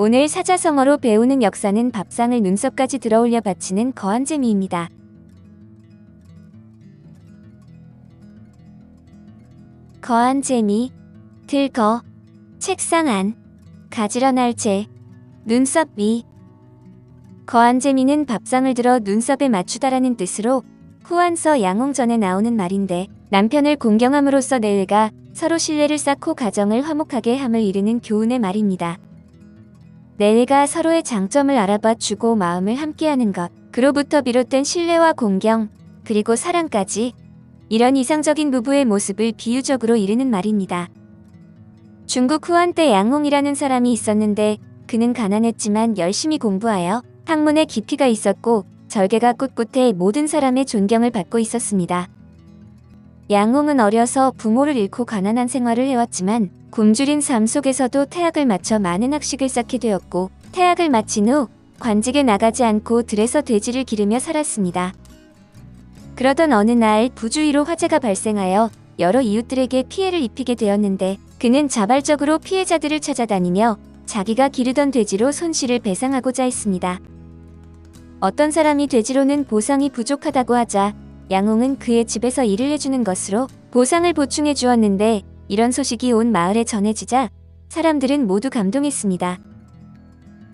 오늘 사자성어로 배우는 역사는 밥상을 눈썹까지 들어올려 바치는 거한 재미입니다. 거한 재미, 들거, 책상 안, 가지런할 재, 눈썹 위. 거한 재미는 밥상을 들어 눈썹에 맞추다라는 뜻으로 후한서 양홍전에 나오는 말인데 남편을 공경함으로써 내외가 서로 신뢰를 쌓고 가정을 화목하게 함을 이르는 교훈의 말입니다. 내외가 서로의 장점을 알아봐 주고 마음을 함께하는 것, 그로부터 비롯된 신뢰와 공경, 그리고 사랑까지 이런 이상적인 부부의 모습을 비유적으로 이르는 말입니다. 중국 후한 때 양홍이라는 사람이 있었는데 그는 가난했지만 열심히 공부하여 학문에 깊이가 있었고 절개가 꿋꿋해 모든 사람의 존경을 받고 있었습니다. 양홍은 어려서 부모를 잃고 가난한 생활을 해왔지만 굶주린 삶 속에서도 태학을 마쳐 많은 학식을 쌓게 되었고 태학을 마친 후 관직에 나가지 않고 들에서 돼지를 기르며 살았습니다. 그러던 어느 날 부주의로 화재가 발생하여 여러 이웃들에게 피해를 입히게 되었는데 그는 자발적으로 피해자들을 찾아다니며 자기가 기르던 돼지로 손실을 배상하고자 했습니다. 어떤 사람이 돼지로는 보상이 부족하다고 하자 양홍은 그의 집에서 일을 해주는 것으로 보상을 보충해 주었는데 이런 소식이 온 마을에 전해지자 사람들은 모두 감동했습니다.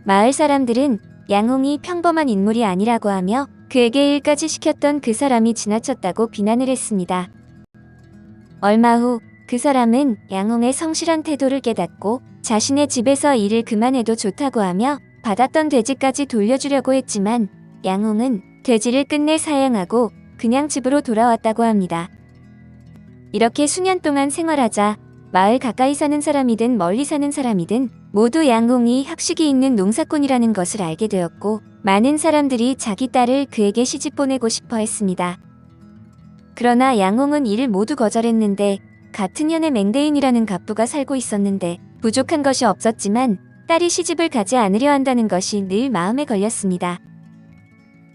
마을 사람들은 양홍이 평범한 인물이 아니라고 하며 그에게 일까지 시켰던 그 사람이 지나쳤다고 비난을 했습니다. 얼마 후 그 사람은 양홍의 성실한 태도를 깨닫고 자신의 집에서 일을 그만해도 좋다고 하며 받았던 돼지까지 돌려주려고 했지만 양홍은 돼지를 끝내 사양하고 그냥 집으로 돌아왔다고 합니다. 이렇게 수년 동안 생활하자 마을 가까이 사는 사람이든 멀리 사는 사람이든 모두 양홍이 학식이 있는 농사꾼이라는 것을 알게 되었고 많은 사람들이 자기 딸을 그에게 시집 보내고 싶어 했습니다. 그러나 양홍은 이를 모두 거절했는데 같은 년에 맹대인이라는 갑부가 살고 있었는데 부족한 것이 없었지만 딸이 시집을 가지 않으려 한다는 것이 늘 마음에 걸렸습니다.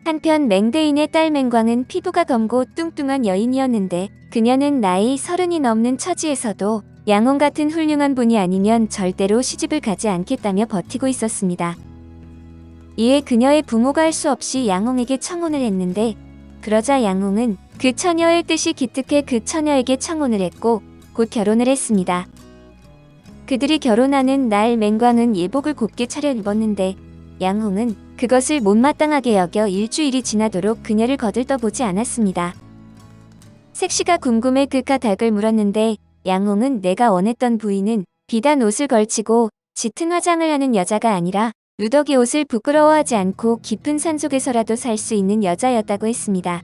한편 맹대인의 딸 맹광은 피부가 검고 뚱뚱한 여인이었는데 그녀는 나이 서른이 넘는 처지에서도 양홍 같은 훌륭한 분이 아니면 절대로 시집을 가지 않겠다며 버티고 있었습니다. 이에 그녀의 부모가 할 수 없이 양홍에게 청혼을 했는데 그러자 양홍은 그 처녀의 뜻이 기특해 그 처녀에게 청혼을 했고 곧 결혼을 했습니다. 그들이 결혼하는 날 맹광은 예복을 곱게 차려 입었는데 양홍은 그것을 못마땅하게 여겨 일주일이 지나도록 그녀를 거들떠보지 않았습니다. 색시가 궁금해 그가 닭을 물었는데 양홍은 내가 원했던 부인은 비단 옷을 걸치고 짙은 화장을 하는 여자가 아니라 누더기 옷을 부끄러워하지 않고 깊은 산속에서라도 살 수 있는 여자였다고 했습니다.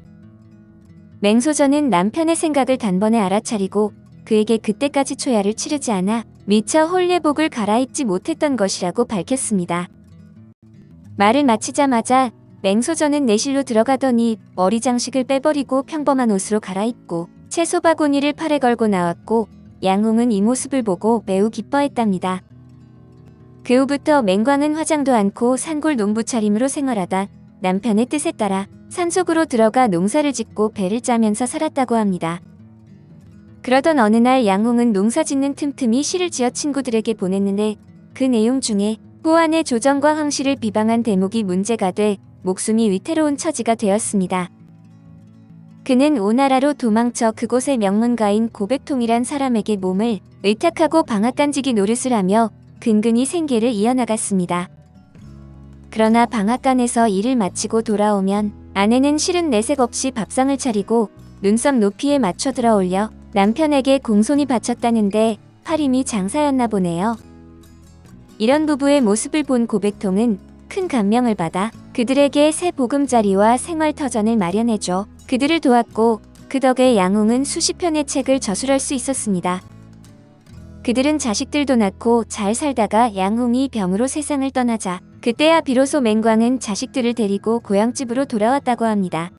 맹소전은 남편의 생각을 단번에 알아차리고 그에게 그때까지 초야를 치르지 않아 미처 홀례복을 갈아입지 못했던 것이라고 밝혔습니다. 말을 마치자마자 맹소전은 내실로 들어가더니 머리 장식을 빼버리고 평범한 옷으로 갈아입고 채소 바구니를 팔에 걸고 나왔고 양홍은 이 모습을 보고 매우 기뻐했답니다. 그 후부터 맹광은 화장도 않고 산골 농부 차림으로 생활하다 남편의 뜻에 따라 산속으로 들어가 농사를 짓고 배를 짜면서 살았다고 합니다. 그러던 어느 날 양홍은 농사 짓는 틈틈이 시를 지어 친구들에게 보냈는데 그 내용 중에 호안의 조정과 황씨를 비방한 대목이 문제가 돼 목숨이 위태로운 처지가 되었습니다. 그는 오나라로 도망쳐 그곳의 명문가인 고백통이란 사람에게 몸을 의탁하고 방앗간지기 노릇을 하며 근근히 생계를 이어나갔습니다. 그러나 방앗간에서 일을 마치고 돌아오면 아내는 실은 내색 없이 밥상을 차리고 눈썹 높이에 맞춰 들어올려 남편에게 공손히 바쳤다는데 팔임이 장사였나 보네요. 이런 부부의 모습을 본 고백통은 큰 감명을 받아 그들에게 새 보금자리와 생활터전을 마련해줘 그들을 도왔고 그 덕에 양홍은 수십 편의 책을 저술할 수 있었습니다. 그들은 자식들도 낳고 잘 살다가 양홍이 병으로 세상을 떠나자 그때야 비로소 맹광은 자식들을 데리고 고향집으로 돌아왔다고 합니다.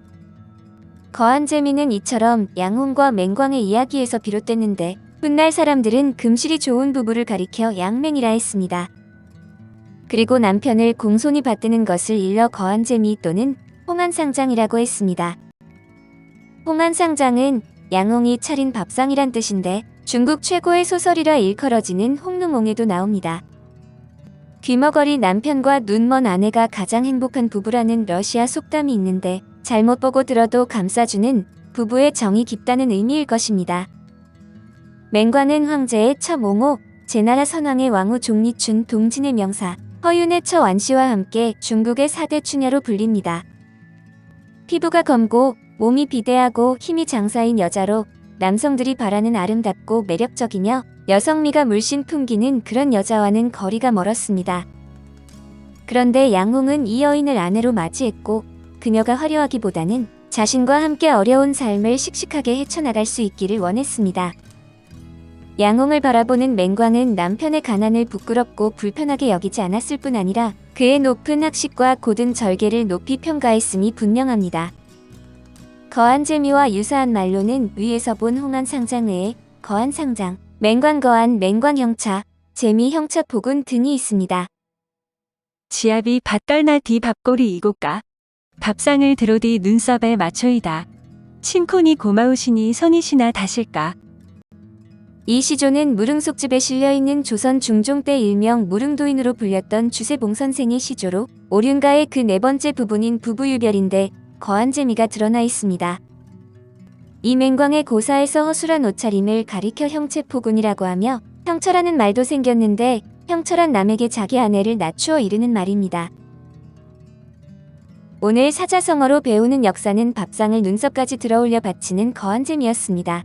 거한 재미는 이처럼 양홍과 맹광의 이야기에서 비롯됐는데 훗날 사람들은 금실이 좋은 부부를 가리켜 양맹이라 했습니다. 그리고 남편을 공손히 받드는 것을 일러 거한 재미 또는 홍한상장이라고 했습니다. 홍한상장은 양홍이 차린 밥상이란 뜻인데 중국 최고의 소설이라 일컬어지는 홍릉옹에도 나옵니다. 귀머거리 남편과 눈먼 아내가 가장 행복한 부부라는 러시아 속담이 있는데 잘못 보고 들어도 감싸주는 부부의 정이 깊다는 의미일 것입니다. 맹관은 황제의 첫 몽호, 제나라 선왕의 왕후 종리춘 동진의 명사, 허윤의 처 완씨와 함께 중국의 4대 추녀로 불립니다. 피부가 검고 몸이 비대하고 힘이 장사인 여자로 남성들이 바라는 아름답고 매력적이며 여성미가 물씬 풍기는 그런 여자와는 거리가 멀었습니다. 그런데 양홍은 이 여인을 아내로 맞이했고 그녀가 화려하기보다는 자신과 함께 어려운 삶을 씩씩하게 헤쳐나갈 수 있기를 원했습니다. 양홍을 바라보는 맹광은 남편의 가난을 부끄럽고 불편하게 여기지 않았을 뿐 아니라 그의 높은 학식과 고든 절개를 높이 평가했음이 분명합니다. 거한 재미와 유사한 말로는 위에서 본 홍한 상장외에 거한 상장, 맹광거한 맹광형차, 재미 형차 복은 등이 있습니다. 지압이 밭떨나 뒤 밥꼬리 이고까 밥상을 들어디 눈썹에 맞춰이다. 친콘이 고마우시니 선이시나 다실까. 이 시조는 무릉속집에 실려있는 조선 중종 때 일명 무릉도인으로 불렸던 주세봉 선생의 시조로 오륜가의 그 네 번째 부분인 부부유별인데 거한 재미가 드러나 있습니다. 이 맹광의 고사에서 허술한 옷차림을 가리켜 형체포군이라고 하며 형철하는 말도 생겼는데 형철한 남에게 자기 아내를 낮추어 이르는 말입니다. 오늘 사자성어로 배우는 역사는 밥상을 눈썹까지 들어올려 바치는 거한 재미였습니다.